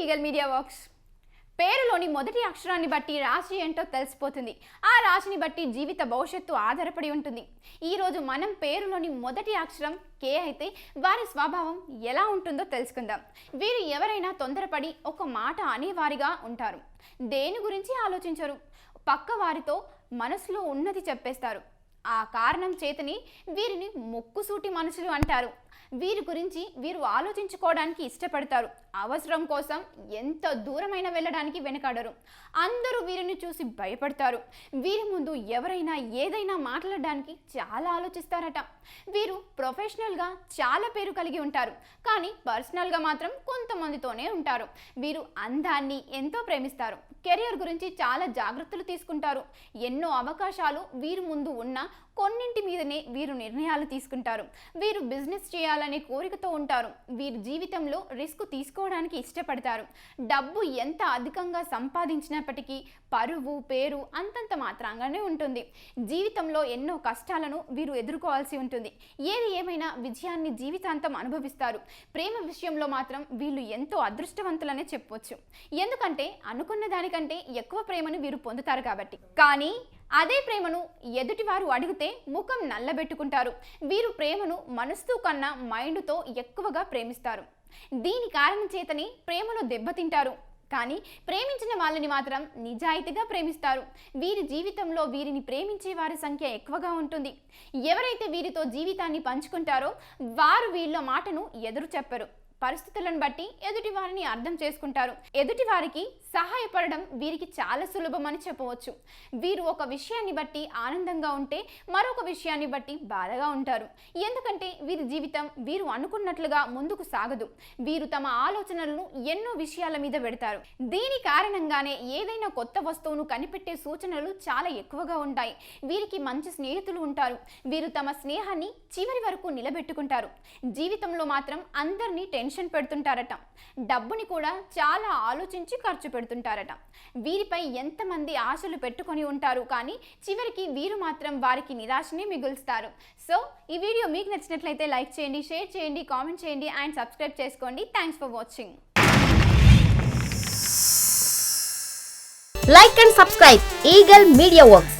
Eagle media works పేరులోని మొదటి అక్షరాన్ని బట్టి రాశి ఏంటో తెలిసిపోతుంది. ఆ రాశిని బట్టి జీవిత భవిష్యత్తు ఆధారపడి ఉంటుంది. ఈరోజు మనం పేరులోని మొదటి అక్షరం కే అయితే వారి స్వభావం ఎలా ఉంటుందో తెలుసుకుందాం. వీరు ఎవరైనా తొందరపడి ఒక మాట అనేవారిగా ఉంటారు. దేని గురించి ఆలోచించరు? పక్క వారితో మనసులో ఉన్నది చెప్పేస్తారు. ఆ కారణం చేతని వీరిని మొక్కుసూటి మనుషులు అంటారు. వీరి గురించి వీరు ఆలోచించుకోవడానికి ఇష్టపడతారు. అవసరం కోసం ఎంత దూరమైన వెళ్ళడానికి వెనకాడరు. అందరూ వీరిని చూసి భయపడతారు. వీరి ముందు ఎవరైనా ఏదైనా మాట్లాడడానికి చాలా ఆలోచిస్తారట. వీరు ప్రొఫెషనల్గా చాలా పేరు కలిగి ఉంటారు. కానీ పర్సనల్గా మాత్రం కొంతమందితోనే ఉంటారు. వీరు అందాన్ని ఎంతో ప్రేమిస్తారు. కెరియర్ గురించి చాలా జాగ్రత్తలు తీసుకుంటారు. ఎన్నో అవకాశాలు వీరి ముందు ఉన్న కొన్నింటి మీదనే వీరు నిర్ణయాలు తీసుకుంటారు. వీరు బిజినెస్ చేయాలనే కోరికతో ఉంటారు. వీరు జీవితంలో రిస్క్ తీసుకోవడానికి ఇష్టపడతారు. డబ్బు ఎంత అధికంగా సంపాదించినప్పటికీ పరువు పేరు అంతంత మాత్రంగానే ఉంటుంది. జీవితంలో ఎన్నో కష్టాలను వీరు ఎదుర్కోవాల్సి ఉంటుంది. ఏది ఏమైనా విజయాన్ని జీవితాంతం అనుభవిస్తారు. ప్రేమ విషయంలో మాత్రం వీళ్ళు ఎంతో అదృష్టవంతులనే చెప్పవచ్చు ఎందుకంటే అనుకున్న దానికంటే ఎక్కువ ప్రేమను వీరు పొందుతారు కాబట్టి. కానీ అదే ప్రేమను ఎదుటివారు అడిగితే ముఖం నల్లబెట్టుకుంటారు. వీరు ప్రేమను మనసుతో కన్నా మైండ్తో ఎక్కువగా ప్రేమిస్తారు. దీని కారణం చేతని ప్రేమలో దెబ్బతింటారు. కానీ ప్రేమించిన వాళ్ళని మాత్రం నిజాయితీగా ప్రేమిస్తారు. వీరి జీవితంలో వీరిని ప్రేమించే వారి సంఖ్య ఎక్కువగా ఉంటుంది. ఎవరైతే వీరితో జీవితాన్ని పంచుకుంటారో వారు వీళ్ళ మాటను ఎదురు చెప్పరు. పరిస్థితులను బట్టి ఎదుటి వారిని అర్థం చేసుకుంటారు. ఎదుటి వారికి సహాయపడడం వీరికి చాలా సులభం అని చెప్పవచ్చు. వీరు ఒక విషయాన్ని బట్టి ఆనందంగా ఉంటే మరొక విషయాన్ని బట్టి బాధగా ఉంటారు. ఎందుకంటే వీరి జీవితం వీరు అనుకున్నట్లుగా ముందుకు సాగదు. వీరు తమ ఆలోచనలను ఎన్నో విషయాల మీద పెడతారు. దీని కారణంగానే ఏదైనా కొత్త వస్తువును కనిపెట్టే సూచనలు చాలా ఎక్కువగా ఉంటాయి. వీరికి మంచి స్నేహితులు ఉంటారు. వీరు తమ స్నేహాన్ని చివరి వరకు నిలబెట్టుకుంటారు. జీవితంలో మాత్రం అందరినీ టెన్షన్ పెడుతుంటారట. డబ్బుని కూడా చాలా ఆలోచించి ఖర్చు పెడుతుంటారట. వీరిపై ఎంతమంది ఆశలు పెట్టుకొని ఉంటారు కానీ చివరికి వీరు మాత్రం వారికి నిరాశనే మిగులుస్తారు. సో ఈ వీడియో మీకు నచ్చినట్లయితే లైక్ చేయండి షేర్ చేయండి కామెంట్ చేయండి అండ్ సబ్స్క్రైబ్ చేసుకోండి. Thanks for watching. Like and subscribe. Eagle Media Works.